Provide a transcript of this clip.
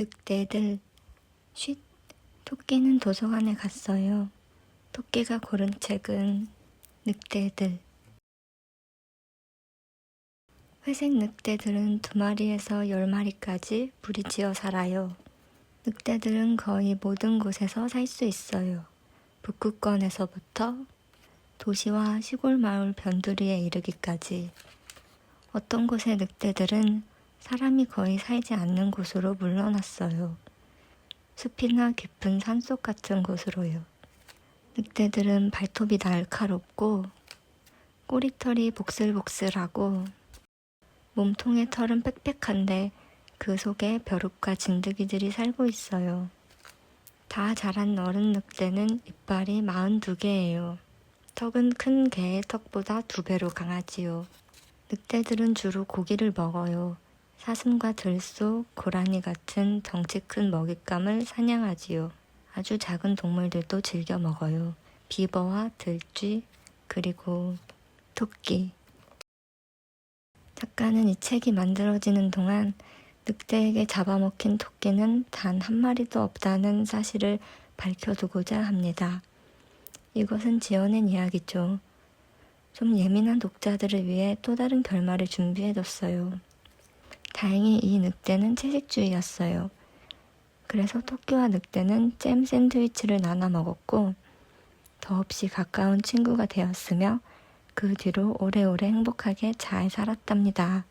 늑대들. 쉿. 토끼는 도서관에 갔어요. 토끼가 고른 책은 늑대들. 회색 늑대들은 두 마리에서 열 마리까지 무리지어 살아요. 늑대들은 거의 모든 곳에서 살 수 있어요. 북극권에서부터 도시와 시골 마을 변두리에 이르기까지. 어떤 곳의 늑대들은 사람이 거의 살지 않는 곳으로 물러났어요. 숲이나 깊은 산속 같은 곳으로요. 늑대들은 발톱이 날카롭고 꼬리털이 복슬복슬하고 몸통의 털은 빽빽한데 그 속에 벼룩과 진드기들이 살고 있어요. 다 자란 어른 늑대는 이빨이 42개예요. 턱은 큰 개의 턱보다 두 배로 강하지요. 늑대들은 주로 고기를 먹어요. 사슴과 들소, 고라니 같은 덩치 큰 먹잇감을 사냥하지요. 아주 작은 동물들도 즐겨 먹어요. 비버와 들쥐, 그리고 토끼. 작가는 이 책이 만들어지는 동안 늑대에게 잡아먹힌 토끼는 단 한 마리도 없다는 사실을 밝혀두고자 합니다. 이것은 지어낸 이야기죠. 좀 예민한 독자들을 위해 또 다른 결말을 준비해뒀어요. 다행히 이 늑대는 채식주의였어요. 그래서 토끼와 늑대는 잼 샌드위치를 나눠 먹었고 더없이 가까운 친구가 되었으며 그 뒤로 오래오래 행복하게 잘 살았답니다.